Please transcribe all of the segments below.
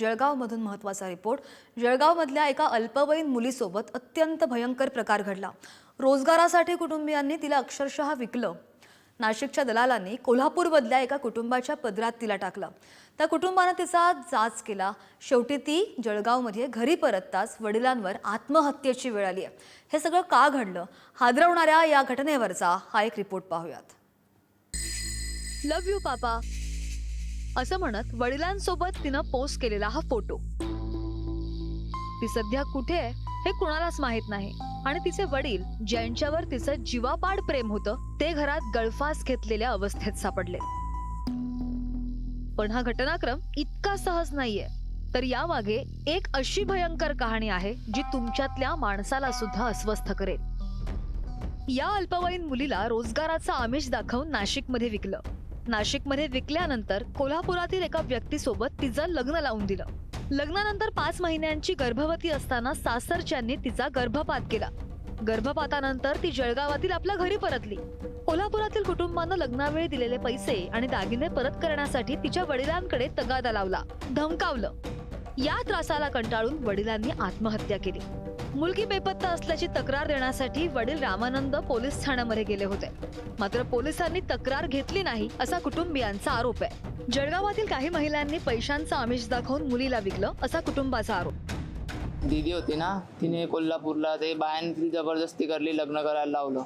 जळगावमधून महत्त्वाचा रिपोर्ट. जळगावमधल्या एका अल्पवयीन मुलीसोबत अत्यंत भयंकर प्रकार घडला. रोजगारासाठी कुटुंबियांनी तिला अक्षरशः विकलं. नाशिकच्या दलालांनी कोल्हापूरमधल्या एका कुटुंबाच्या पदरात तिला टाकलं. त्या कुटुंबानं तिचा जाच केला. शेवटी ती जळगावमध्ये घरी परतताच वडिलांवर आत्महत्येची वेळ आली आहे. हे सगळं का घडलं? हादरवणाऱ्या या घटनेवरचा हा एक रिपोर्ट पाहूयात. लव यू पापा असं म्हणत वडिलांसोबत तिनं पोस्ट केलेला हा फोटो ती सध्या कुठे आहे हे कुणालाच माहीत नाही. आणि तिचे वडील ज्यांच्यावर तिचं जीवापाड प्रेम होतं ते घरात गळफास घेतलेल्या अवस्थेत सापडले. पण हा घटनाक्रम इतका सहज नाहीये. तर यामागे एक अशी भयंकर कहाणी आहे जी तुमच्यातल्या माणसाला सुद्धा अस्वस्थ करेल. या अल्पवयीन मुलीला रोजगाराचा आमिष दाखवून नाशिकमध्ये विकलं. नाशिकमध्ये विकल्यानंतर कोल्हापुरातील एका व्यक्तीसोबत तिचं लग्न लावून दिलं. लग्नानंतर पाच महिन्यांची गर्भवती असताना सासरच्यांनी तिचा गर्भपात केला. गर्भपातानंतर ती जळगावातील आपल्या घरी परतली. कोल्हापुरातील कुटुंबानं लग्नावेळी दिलेले पैसे आणि दागिने परत करण्यासाठी तिच्या वडिलांकडे तगादा लावला. धमकावलं. या त्रासाला कंटाळून वडिलांनी आत्महत्या केली. मुलगी बेपत्ता असल्याची तक्रार देण्यासाठी वडील रामानंद पोलीस ठाण्यामध्ये गेले होते. मात्र पोलिसांनी तक्रार घेतली नाही असा कुटुंबियांचा आरोप आहे. जळगावातील काही महिलांनी पैशांचा आमिष दाखवून मुलीला विकलं असा कुटुंबाचा आरोप. दीदी होती ना तिने कोल्हापूरला ते बायाने तिला जबरदस्ती करली लग्न करायला लावलं.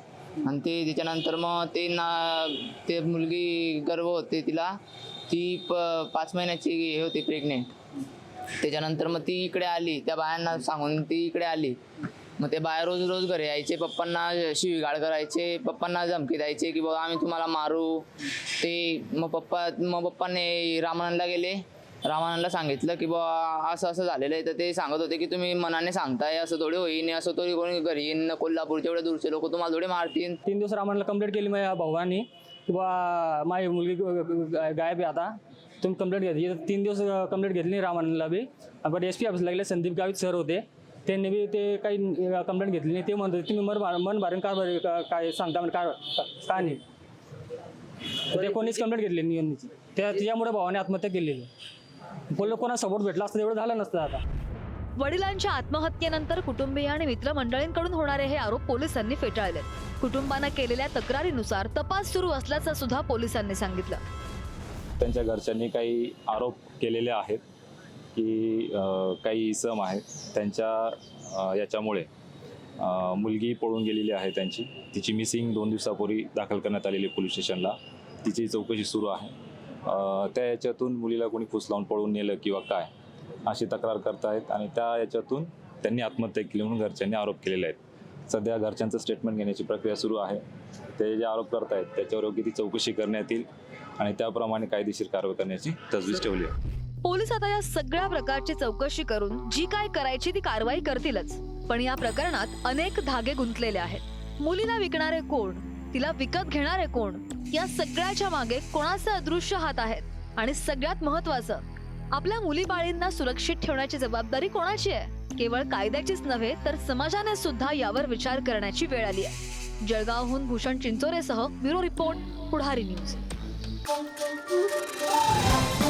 आणि ते त्याच्यानंतर मग ते ना ते मुलगी गर्व होते तिला. ती प पाच महिन्याची हे होती प्रेग्नेंट त्याच्यानंतर मग ती इकडे आली त्या बायांना सांगून ती इकडे आली. मग ते बाया रोज रोज घरी यायचे पप्पांना शिवीगाळ करायचे पप्पांना धमकी द्यायचे की बाबा आम्ही तुम्हाला मारू. ते मग पप्पा मग पप्पाने रामानंदला गेले. रामानंदला सांगितलं की बाबा असं असं झालेलं आहे तर ते सांगत होते की तुम्ही मनाने सांगताय असं थोडी होईन असं थोडी कोणी घरी येईन कोल्हापूरचे एवढे दूरचे लोक तुम्हाला थोडे मारतील. तीन दिवस रामाला कंप्लेंट केली माझ्या भावानी. की बा माझी मुलगी गायब आहे आता. तुम्ही कंप्लेंट घेतली तीन दिवस कंप्लेंट घेतली रामानला बी पण एस पी ऑफिस लागले संदीप गावित सर होते त्यांनी बी ते काही कंप्लेंट घेतली नाही. ते म्हणत तुम्ही मन मन भारून का बरं काय सांगता म्हणजे काय का- का नाही? तर ते कोणीच कंप्लेंट घेतली नाही त्या त्यामुळे भावाने आत्महत्या केलेली. बोललो कोणा सपोर्ट भेटला असतं तेवढं झालं नसतं आता. वडिलांच्या आत्महत्येनंतर कुटुंबीय आणि मित्रमंडळींकडून होणारे हे आरोप पोलिसांनी फेटाळले कुटुंबानं केलेल्या तक्रारीनुसार तपास सुरू असल्याचं सुद्धा पोलिसांनी सांगितलं. त्यांच्या घरच्यांनी काही आरोप केलेले आहेत की काही इसम आहेत त्यांच्या याच्यामुळे मुलगी पळून गेलेली आहे त्यांची. तिची मिसिंग दोन दिवसापूर्वी दाखल करण्यात आलेली पोलीस स्टेशनला. तिची चौकशी सुरू आहे. त्या याच्यातून मुलीला कोणी फुस लावून पळून नेलं किंवा काय अशी तक्रार करतायत आणि त्या याच्यातून त्यांनी आत्महत्या केली म्हणून घरच्यांनी आरोप केलेले आहेत. सध्या घरच्यांचं स्टेटमेंट घेण्याची प्रक्रिया सुरू आहे. ते जे आरोप करतायत त्याच्यावर योग्य ती चौकशी करण्यात येईल. आणि त्याप्रमाणे कायदेशीर कारवाई करण्याची तजवीज ठेवली आहे. पोलीस आता या सगळ्या प्रकारची चौकशी करून जी काय करायची ती कारवाई करतीलच. पण या प्रकरणात अनेक धागे गुंतलेले आहेत. मुलीला विकणारे कोण? तिला विकत घेणारे कोण? या सगळ्याच्या मागे कोणाचे अदृश्य हात आहेत आणि सगळ्यात महत्वाचं आपल्या मुली बाळींना सुरक्षित ठेवण्याची जबाबदारी कोणाची आहे? केवळ कायद्याचीच नव्हे तर समाजाने सुद्धा यावर विचार करण्याची वेळ आली आहे. जळगावहून Bhushan चिंचोरेसह bureau report Pudhari news. Thank you.